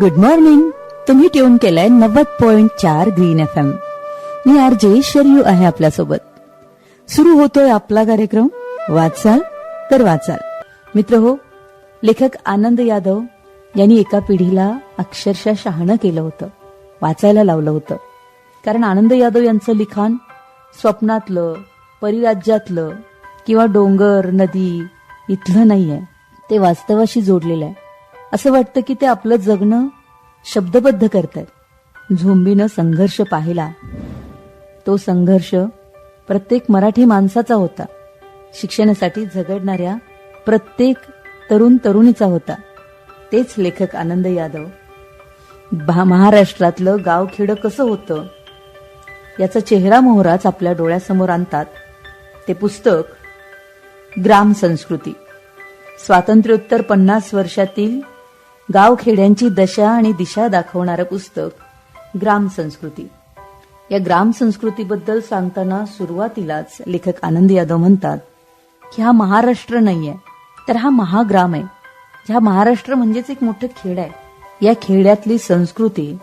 Good morning तुम्ही tune केलाय नव्वद पॉइंट चार ग्रीन एफ एम मी आर जे शर्यू आहे आपल्यासोबत. सुरू होतोय आपला कार्यक्रम. वाचाल तर वाचाल. मित्र हो लेखक आनंद यादव यांनी एका पिढीला अक्षरशः शहाणं केलं होतं. वाचायला लावलं होतं. कारण आनंद यादव यांचं लिखाण स्वप्नातलं परिराज्यातलं किंवा डोंगर नदी इथलं नाहीये. ते वास्तवाशी जोडलेलं आहे. असं वाटतं की ते आपलं जगणं शब्दबद्ध करतायत झोंबीनं संघर्ष पाहिला. तो संघर्ष प्रत्येक मराठी माणसाचा होता. शिक्षणासाठी झगडणाऱ्या प्रत्येक तरुण तरुणीचा होता. तेच लेखक आनंद यादव. भा- महाराष्ट्रातलं गावखेडं कसं होतं? याचा चेहरा मोहराच आपल्या डोळ्यासमोर आणतात. ते पुस्तक ग्राम संस्कृती. स्वातंत्र्योत्तर पन्नास वर्षातील गावखेड्यांची दशा आणि दिशा दाखवणारं पुस्तक ग्राम संस्कृती. या ग्राम संस्कृतीबद्दल सांगताना सुरुवातीलाच लेखक आनंद यादव म्हणतात की हा महाराष्ट्र नाहीये तर हा महाग्राम आहे. ह्या महाराष्ट्र म्हणजेच एक मोठं खेड आहे. या खेड्यातली संस्कृती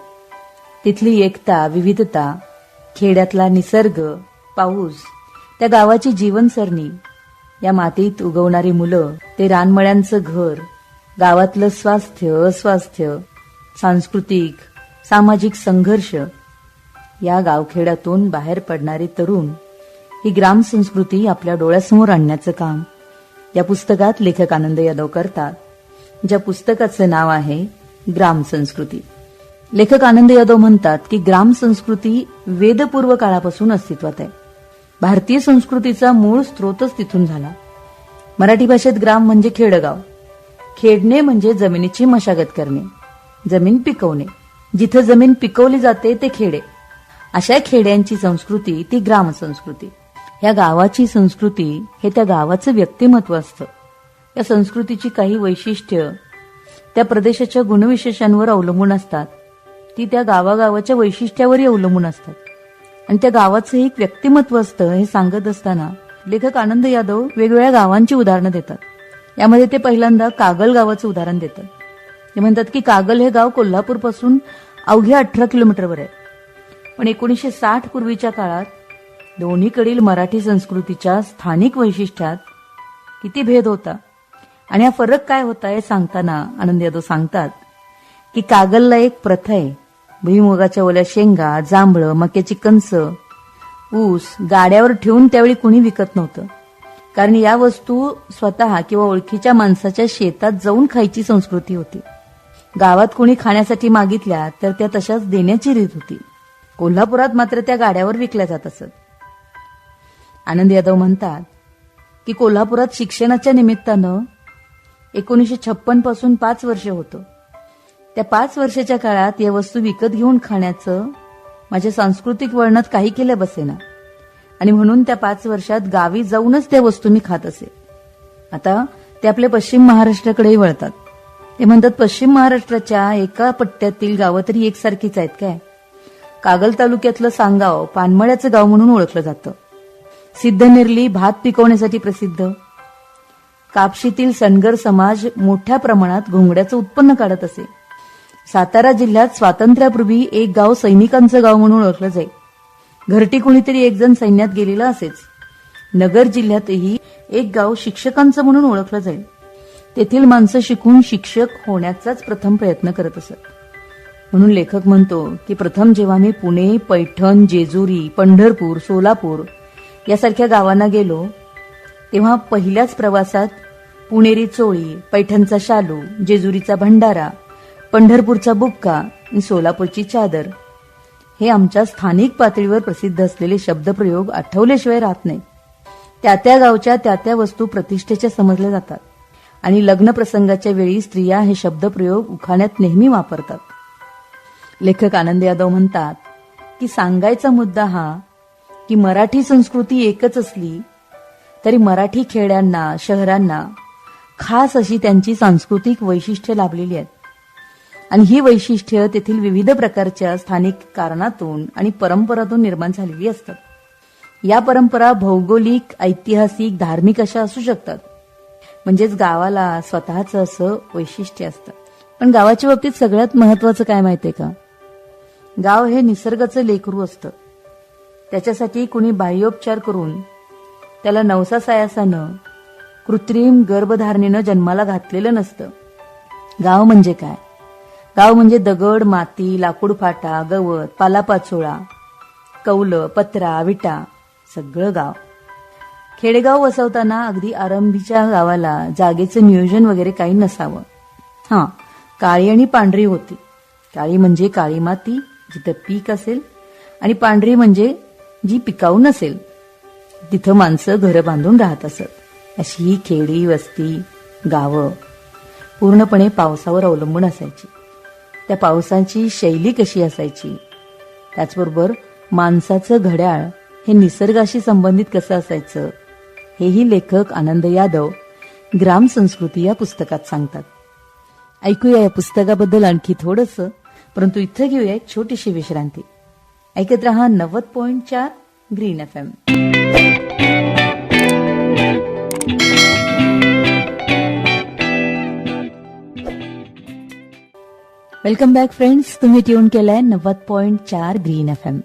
तिथली एकता विविधता खेड्यातला निसर्ग पाऊस त्या गावाची जीवनसरणी या मातीत उगवणारी मुलं ते रानमळ्यांचं घर गावातलं स्वास्थ्य अस्वास्थ्य सांस्कृतिक सामाजिक संघर्ष या गावखेड्यातून बाहेर पडणारे तरुण ही ग्राम संस्कृती आपल्या डोळ्यासमोर आणण्याचं काम. या पुस्तकात लेखक आनंद यादव करतात. ज्या पुस्तकाचं नाव आहे ग्राम संस्कृती. लेखक आनंद यादव म्हणतात की ग्राम संस्कृती वेदपूर्व काळापासून अस्तित्वात आहे. भारतीय संस्कृतीचा मूळ स्रोतच तिथून झाला. मराठी भाषेत ग्राम म्हणजे खेडगाव. खेडणे म्हणजे जमिनीची मशागत करणे जमीन पिकवणे. जिथं जमीन पिकवली जाते ते खेडे. अशा खेड्यांची संस्कृती ती ग्राम संस्कृती या गावाची संस्कृती हे त्या गावाचं व्यक्तिमत्व असतं. या संस्कृतीची काही वैशिष्ट्य त्या प्रदेशाच्या गुणविशेषांवर अवलंबून असतात. ती त्या गावागावाच्या वैशिष्ट्यावरही अवलंबून असतात. आणि त्या गावाचं एक व्यक्तिमत्व असतं हे सांगत असताना लेखक आनंद यादव वेगवेगळ्या गावांची उदाहरणं देतात. यामध्ये ते पहिल्यांदा कागल गावाचं उदाहरण देतात. ते म्हणतात की कागल हे गाव कोल्हापूरपासून अवघ्या अठरा किलोमीटरवर आहे. पण एकोणीसशे साठ पूर्वीच्या काळात दोन्हीकडील मराठी संस्कृतीच्या स्थानिक वैशिष्ट्यात किती भेद होता आणि हा फरक काय होता हे सांगताना आनंद यादव सांगतात की कागलला एक प्रथा आहे. भुईमुगाच्या ओल्या शेंगा जांभळं मक्याची कंस ऊस गाड्यावर ठेवून त्यावेळी कुणी विकत नव्हतं. कारण या वस्तू स्वतः किंवा ओळखीच्या माणसाच्या शेतात जाऊन खायची संस्कृती होती. गावात कोणी खाण्यासाठी मागितल्या तर त्या तशाच देण्याची रीत होती. कोल्हापुरात मात्र त्या गाड्यावर विकल्या जात असत. आनंद यादव म्हणतात की कोल्हापुरात शिक्षणाच्या निमित्तानं एकोणीसशे छप्पनपासून पाच वर्ष होतं. त्या पाच वर्षाच्या काळात या वस्तू विकत घेऊन खाण्याचं माझ्या सांस्कृतिक वळणात काही केलं बसेना. आणि म्हणून त्या पाच वर्षात गावी जाऊनच त्या वस्तू मी खात असे. आता ते आपल्या पश्चिम महाराष्ट्राकडेही वळतात. ते म्हणतात पश्चिम महाराष्ट्राच्या एका पट्ट्यातील गावं तरी एकसारखीच आहेत काय? कागल तालुक्यातलं सांगाव पानमळ्याचं गाव म्हणून ओळखलं जातं. सिद्धनेरली भात पिकवण्यासाठी प्रसिद्ध. कापशीतील सनगर समाज मोठ्या प्रमाणात घोंगड्याचं उत्पन्न काढत असे. सातारा जिल्ह्यात स्वातंत्र्यापूर्वी एक गाव सैनिकांचं गाव म्हणून ओळखलं जाईल घरटी कुणीतरी एक जण सैन्यात गेलेला असेच. नगर जिल्ह्यातही एक गाव शिक्षकांचं म्हणून ओळखलं जाईल. तेथील माणसं शिकून शिक्षक होण्याचाच प्रथम प्रयत्न करत असत. म्हणून लेखक म्हणतो की प्रथम जेव्हा मी पुणे पैठण जेजुरी पंढरपूर सोलापूर यासारख्या गावांना गेलो तेव्हा पहिल्याच प्रवासात पुणेरी चोळी पैठणचा शालू जेजुरीचा भंडारा पंढरपूरचा बुक्का आणि सोलापूरची चादर हे आमच्या स्थानिक पातळीवर प्रसिद्ध असलेले शब्दप्रयोग आठवल्याशिवाय राहत नाही त्या त्या गावच्या त्या त्या वस्तू प्रतिष्ठेच्या समजल्या जातात. आणि लग्न प्रसंगाच्या वेळी स्त्रिया हे शब्दप्रयोग उखाण्यात नेहमी वापरतात. लेखक आनंद यादव म्हणतात की सांगायचा मुद्दा हा की मराठी संस्कृती एकच असली तरी मराठी खेड्यांना शहरांना खास अशी त्यांची सांस्कृतिक वैशिष्ट्ये लाभलेली आहेत. आणि ही वैशिष्ट्य तेथील विविध प्रकारच्या स्थानिक कारणातून आणि परंपरातून निर्माण झालेली असतात. या परंपरा भौगोलिक ऐतिहासिक धार्मिक अशा असू शकतात. म्हणजेच गावाला स्वतःचं असं वैशिष्ट्य असतं. पण गावाच्या बाबतीत सगळ्यात महत्वाचं काय माहितीये का? गाव हे निसर्गाचं लेकरू असतं. त्याच्यासाठी कुणी बाह्योपचार करून त्याला नवसा सायासानं कृत्रिम गर्भधारणेनं जन्माला घातलेलं नसतं. गाव म्हणजे काय? गाव म्हणजे दगड माती लाकूड फाटा गवत पालापाचोळा कौलं पत्रा विटा सगळं गाव. खेडेगाव वसवताना अगदी आरंभीच्या गावाला जागेचं नियोजन वगैरे काही नसावं. हां काळी आणि पांढरी होती. काळी म्हणजे काळी माती जिथं पीक असेल आणि पांढरी म्हणजे जी पिकाऊ नसेल तिथं माणसं घरं बांधून राहत असत. अशी खेडी वस्ती गावं पूर्णपणे पावसावर अवलंबून असायची. त्या पावसाची शैली कशी असायची? त्याचबरोबर माणसाचं घड्याळ हे निसर्गाशी संबंधित कसं असायचं? हेही लेखक आनंद यादव ग्राम संस्कृती या पुस्तकात सांगतात. ऐकूया या पुस्तकाबद्दल आणखी थोडंसं परंतु इथं घेऊया एक छोटीशी विश्रांती. ऐकत रहा नव्वद पॉईंट चार green F M. Welcome back friends तुम्ही ट्यून केलाय नव्वद पॉइंट चार ग्रीन एफ एम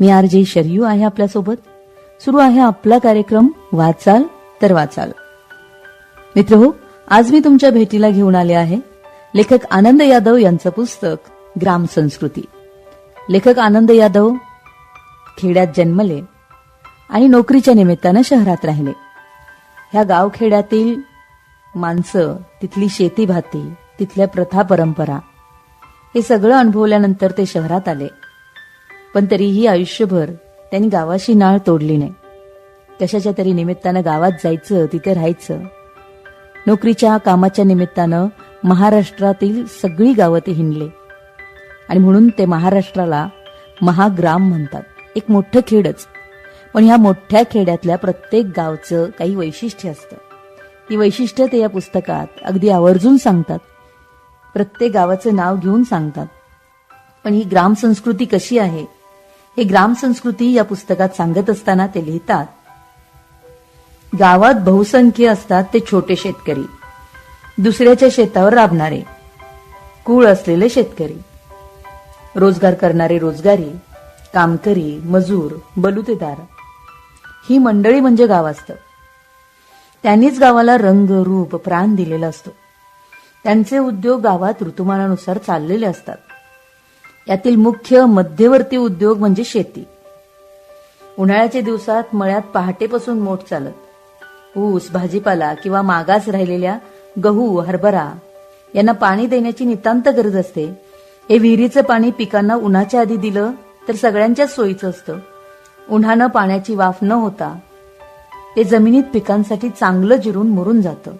मी आर जे शर्यू आहे आपल्यासोबत. सुरू आहे आपला कार्यक्रम वाचाल तर वाचाल. मित्र हो आज मी तुमच्या भेटीला घेऊन आले आहे. लेखक आनंद यादव यांचं पुस्तक ग्राम संस्कृती. लेखक आनंद यादव खेड्यात जन्मले आणि नोकरीच्या निमित्तानं शहरात राहिले. ह्या गावखेड्यातील माणसं तिथली शेती भाती तिथल्या प्रथा परंपरा. हे सगळं अनुभवल्यानंतर ते शहरात आले. पण तरीही आयुष्यभर त्यांनी गावाशी नाळ तोडली नाही. कशाच्या तरी निमित्तानं गावात जायचं तिथे राहायचं. नोकरीच्या कामाच्या निमित्तानं महाराष्ट्रातील सगळी गावं ते हिंडले. आणि म्हणून ते महाराष्ट्राला महाग्राम म्हणतात. एक मोठं खेडच. पण ह्या मोठ्या खेड्यातल्या प्रत्येक गावचं काही वैशिष्ट्य असतं. ती वैशिष्ट्य ते या पुस्तकात अगदी आवर्जून सांगतात. प्रत्येक गावाचं नाव घेऊन सांगतात. पण ही ग्राम संस्कृती कशी आहे? हे ग्राम संस्कृती या पुस्तकात सांगत असताना ते लिहितात गावात बहुसंख्य असतात ते छोटे शेतकरी. दुसऱ्याच्या शेतावर राबणारे. कुळ असलेले शेतकरी. रोजगार करणारे रोजगारी कामकरी मजूर बलुतेदार. ही मंडळी म्हणजे गाव असतं. त्यांनीच गावाला रंग रूप प्राण दिलेला असतो. त्यांचे उद्योग गावात ऋतुमानानुसार चाललेले असतात. यातील मुख्य मध्यवर्ती उद्योग म्हणजे शेती. उन्हाळ्याच्या दिवसात मळ्यात पहाटेपासून मोठ चालत. ऊस भाजीपाला किंवा मागास राहिलेल्या गहू हरभरा यांना पाणी देण्याची नितांत गरज असते. हे विहिरीचं पाणी पिकांना उन्हाच्या आधी दिलं तर सगळ्यांच्याच सोयीचं असतं. उन्हानं पाण्याची वाफ न होता ते जमिनीत पिकांसाठी चांगलं जिरून मरून जातं.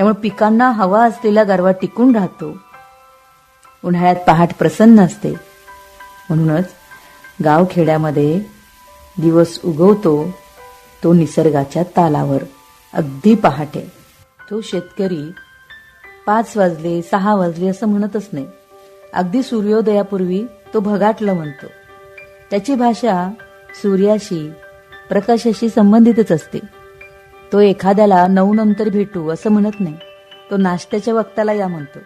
त्यामुळे पिकांना हवा असलेला गारवा टिकून राहतो. उन्हाळ्यात पहाट प्रसन्न असते. म्हणूनच गावखेड्यामध्ये दिवस उगवतो तो निसर्गाच्या तालावर. अगदी पहाटे. तो शेतकरी पाच वाजले सहा वाजले असं म्हणतच नाही. अगदी सूर्योदयापूर्वी तो भगाटलं म्हणतो. त्याची भाषा सूर्याशी प्रकाशाशी संबंधितच असते. तो एखाद्याला नऊ नंतर भेटू असं म्हणत नाही. तो नाश्त्याच्या वक्ताला या म्हणतो.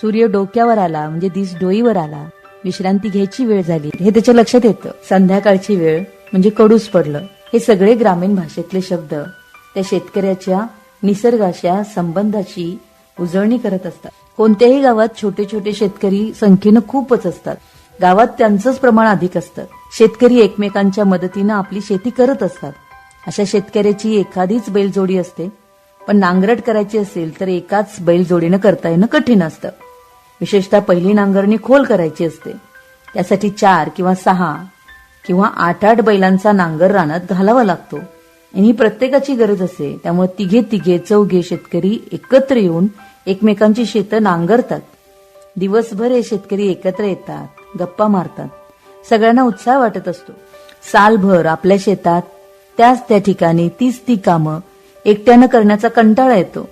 सूर्य डोक्यावर आला म्हणजे दिस डोईवर आला. विश्रांती घ्यायची वेळ झाली. हे त्याच्या लक्षात येतं. संध्याकाळची वेळ म्हणजे कडूस पडलं. हे सगळे ग्रामीण भाषेतले शब्द त्या शेतकऱ्याच्या निसर्गाच्या संबंधाची उजळणी करत असतात. कोणत्याही गावात छोटे छोटे शेतकरी संख्येनं खूपच असतात. गावात त्यांचंच प्रमाण अधिक असतं. शेतकरी एकमेकांच्या मदतीनं आपली शेती करत असतात. अशा शेतकऱ्याची एखादीच बैलजोडी असते. पण नांगरट करायची असेल तर एकाच बैलजोडीनं करता येणं कठीण असतं. विशेषतः पहिली नांगरणी खोल करायची असते. त्यासाठी चार किंवा सहा किंवा आठ आठ बैलांचा नांगर रानात घालावा लागतो. आणि ही प्रत्येकाची गरज असते. त्यामुळे तिघे तिघे चौघे शेतकरी एकत्र येऊन एकमेकांची शेतं नांगरतात. दिवसभर हे शेतकरी एकत्र येतात गप्पा मारतात. सगळ्यांना उत्साह वाटत असतो. सालभर आपल्या शेतात त्याच त्या ठिकाणी तीच ती कामं एकट्यानं करण्याचा कंटाळा येतो.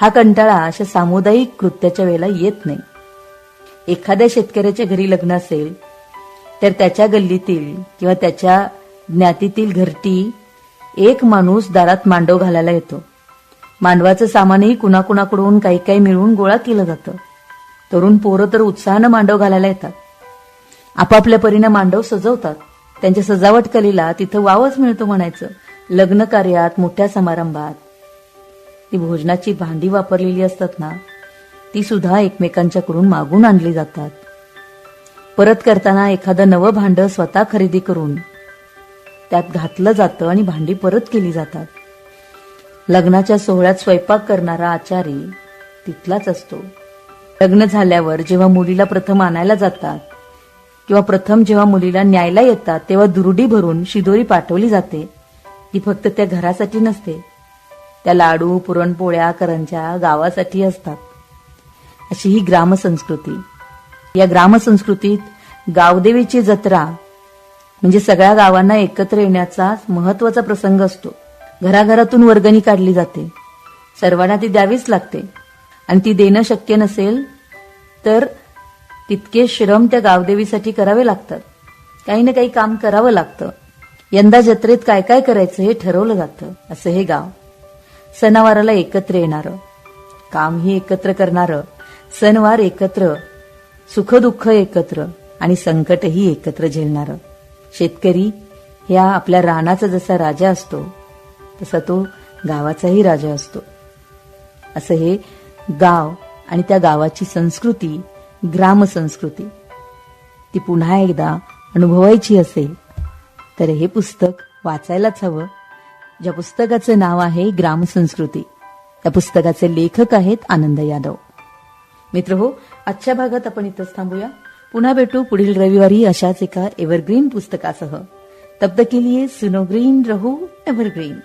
हा कंटाळा अशा सामुदायिक कृत्याच्या वेळेला येत नाही. एखाद्या शेतकऱ्याच्या घरी लग्न असेल तर त्याच्या गल्लीतील किंवा त्याच्या ज्ञातीतील घरटी एक माणूस दारात मांडव घालायला येतो. मांडवाचं सामानही कुणाकुणाकडून काही काही मिळवून गोळा केलं जातं. तरुण पोरं तर उत्साहानं मांडव घालायला येतात. आपापल्या परीनं मांडव सजवतात. त्यांच्या सजावट कलेला तिथं वावच मिळतो म्हणायचं. लग्न कार्यात मोठ्या समारंभात. ती भोजनाची भांडी वापरलेली असतात ना ती सुद्धा एकमेकांच्याकडून मागून आणली जातात. परत करताना एखादं नवं भांडं स्वतः खरेदी करून त्यात घातलं जातं आणि भांडी परत केली जातात. लग्नाच्या सोहळ्यात स्वयंपाक करणारा आचारी तिथलाच असतो. लग्न झाल्यावर जेव्हा मुलीला प्रथम आणायला जातात किंवा प्रथम जेव्हा मुलीला न्यायला येतात तेव्हा दुरुडी भरून शिदोरी पाठवली जाते. ती फक्त त्या घरासाठी नसते. त्या लाडू पुरणपोळ्या करंजा गावासाठी असतात. अशी ही ग्रामसंस्कृती. या ग्रामसंस्कृतीत गावदेवीची जत्रा म्हणजे सगळ्या गावांना एकत्र येण्याचा महत्त्वाचा प्रसंग असतो. घराघरातून वर्गणी काढली जाते. सर्वांना ती द्यावीच लागते. आणि ती देणं शक्य नसेल तर तितके श्रम त्या गावदेवीसाठी करावे लागतात. काही ना काही काम करावं लागतं. यंदा जत्रेत काय काय करायचं हे ठरवलं जातं. असं हे गाव. सणावाराला एकत्र येणारं. कामही एकत्र करणारं. सणवार एकत्र. सुखदुःख एकत्र. आणि संकटही एकत्र झेलणारं. शेतकरी ह्या आपल्या रानाचा जसा राजा असतो तसा तो गावाचाही राजा असतो. असं हे गाव आणि त्या गावाची संस्कृती ग्रामसंस्कृती ती पुन्हा एकदा अनुभवायची असेल तर हे पुस्तक वाचायलाच हवं. ज्या पुस्तकाचं नाव आहे ग्रामसंस्कृती त्या पुस्तकाचे लेखक आहेत आनंद यादव. मित्र हो आजच्या भागात आपण इथंच थांबूया. पुन्हा भेटू पुढील रविवारी अशाच एका एव्हरग्रीन पुस्तकासह. तब तक के लिए सुनो ग्रीन रहो एव्हरग्रीन